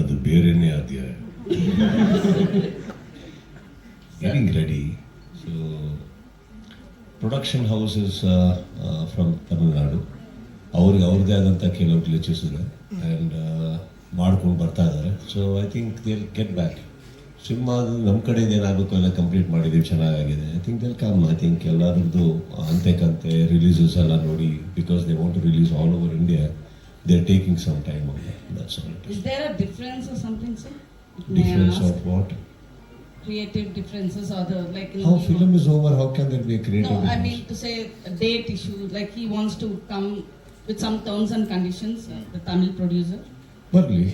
ಅದು ಬೇರೆನೇ ಅಧ್ಯಾಯ. Getting ready so production houses from Tamil Nadu ಅವ್ರಿಗೆ ಅವ್ರದ್ದೇ ಆದಂಥ ಕೆಲವು ಗ್ಲಿಚಸ್ ಇದೆ. ಆ್ಯಂಡ್ ಮಾಡ್ಕೊಂಡು ಬರ್ತಾ ಇದ್ದಾರೆ. So I think they'll get back cinema ನಮ್ಮ ಕಡೆಯಿಂದ ಏನಾಗಬೇಕು ಎಲ್ಲ ಕಂಪ್ಲೀಟ್ ಮಾಡಿದ್ದೀವಿ ಚೆನ್ನಾಗಿದೆ I think they'll come I think ಎಲ್ಲರದ್ದು ಅಂತೆ ಕಂತೆ ರಿಲೀಸಸ್ ಎಲ್ಲ ನೋಡಿ because they want to release all over India they are taking some time That's all Is there a difference or something, sir? May I difference ask? Of what Creative differences or the like. in How the- film is over, how can there be a creative No, I difference? mean to say a date issue, like he wants to come with some terms and conditions, uh, the Tamil producer. ಬರ್ಲಿ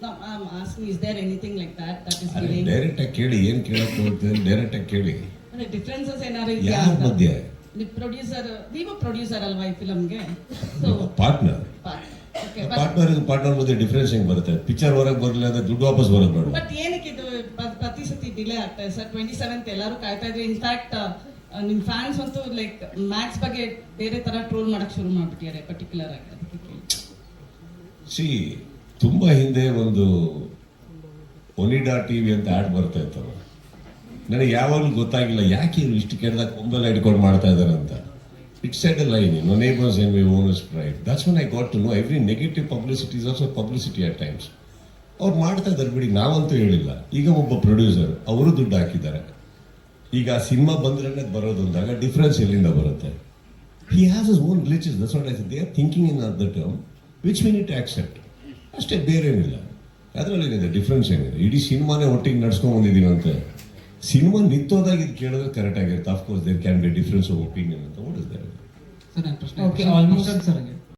No, I'm asking, is there anything like that that is delaying? Direct ಆಗಿ ಕೇಳಿ ಏನ್ ಕೇಳಕ್ ಹೋಗ್ತದೆ direct ಆಗಿ ಕೇಳಿ ಅದೇ differences ಏನಾದ್ರು ಇದೆಯಾ ಯಾರ ಅಂತ? ಮಧ್ಯೆ The producer, ನೀವು ಪ್ರೊಡ್ಯೂಸರ್ ಅಲ್ವಾ ಈ ಫಿಲಮ್ಗೆ so partner okay but partner partner ಮಧ್ಯೆ ಡಿಫ್ರೆನ್ಸ್ ಹೆಂಗ್ ಬರುತ್ತೆ ಪಿಕ್ಚರ್ ಹೊರಗೆ ಬರಲಿಲ್ಲ ಅಂದ್ರೆ ದುಡ್ಡು ವಾಪಸ್ ಬರೋದು ಬೇಡ ಬಟ್ ಏನಕ್ಕೆ ಇದು ಪ್ರತಿ ಸತಿ ಡಿಲೇ ಆಗ್ತಾ ಸರ್ ಟ್ವೆಂಟಿ ಸೆವೆಂತ್ ಎಲ್ಲರೂ ಕಾಯ್ತಾ ಇದ್ರು ಇನ್ಫ್ಯಾಕ್ಟ್ ನಿಮ್ಮ ಫ್ಯಾನ್ಸ್ ಅಂತೂ ಲೈಕ್ ಮ್ಯಾಕ್ಸ್ ಬಗ್ಗೆ ಬೇರೆ ತರ ಟ್ರೋಲ್ ಮಾಡಕ್ ಶುರು ಮಾಡ್ಬಿಟ್ಟಿದ್ದಾರೆ ಪರ್ಟಿಕ್ಯುಲರ್ ಆಗಿ. ಸಿ ತುಂಬಾ ಹಿಂದೆ ಒಂದು ಒನಿಡಾ ಟಿವಿ ಅಂತ ಆಡ್ ಬರ್ತಾ ಇತ್ತಲ್ಲ ನನಗೆ ಯಾವಾಗಲೂ ಗೊತ್ತಾಗಿಲ್ಲ ಯಾಕೆ ಇವ್ರು ಇಷ್ಟು ಕೆಟ್ಟದಾಗ ಕೊಂಬೆಲ್ಲ ಹಿಡ್ಕೊಂಡು ಮಾಡ್ತಾ ಇದ್ದಾರೆ ಅಂತ it's set a line, you know, neighbors envy, owners pride. That's when I got to know every negative publicity is also publicity at times ಅವ್ರು ಮಾಡ್ತಾ ಇದ್ದಾರೆ ಬಿಡಿ ನಾವಂತೂ ಹೇಳಿಲ್ಲ. ಈಗ ಒಬ್ಬ ಪ್ರೊಡ್ಯೂಸರ್ ಅವರು ದುಡ್ಡು ಹಾಕಿದ್ದಾರೆ. ಈಗ ಸಿನಿಮಾ ಬಂದ್ರೆ ಬರೋದು ಅಂದಾಗ ಡಿಫ್ರೆನ್ಸ್ ಎಲ್ಲಿಂದ ಬರುತ್ತೆ? He has his own glitches that's what I they are thinking in the term which we need accept ಅಷ್ಟೇ ಬೇರೆ ಏನಿಲ್ಲ ಅದರಲ್ಲಿ ಡಿಫ್ರೆನ್ಸ್ ಏನಿದೆ? ಇಡೀ ಸಿನಿಮಾನೇ ಒಟ್ಟಿಗೆ ನಡ್ಸ್ಕೊಂಡು ಬಂದಿದ್ದೀವಿ ಅಂತ ಸಿನಿಮಾ ನಿಂತೋದಾಗ ಇದು ಕೇಳಿದ್ರೆ ಕರೆಕ್ಟ್ ಆಗಿರುತ್ತೆ. Of course there can be difference of opinion sir ನನ್ನ ಪ್ರಶ್ನೆ Okay, ಆಲ್ಮೋಸ್ಟ್ almost. ಸರ್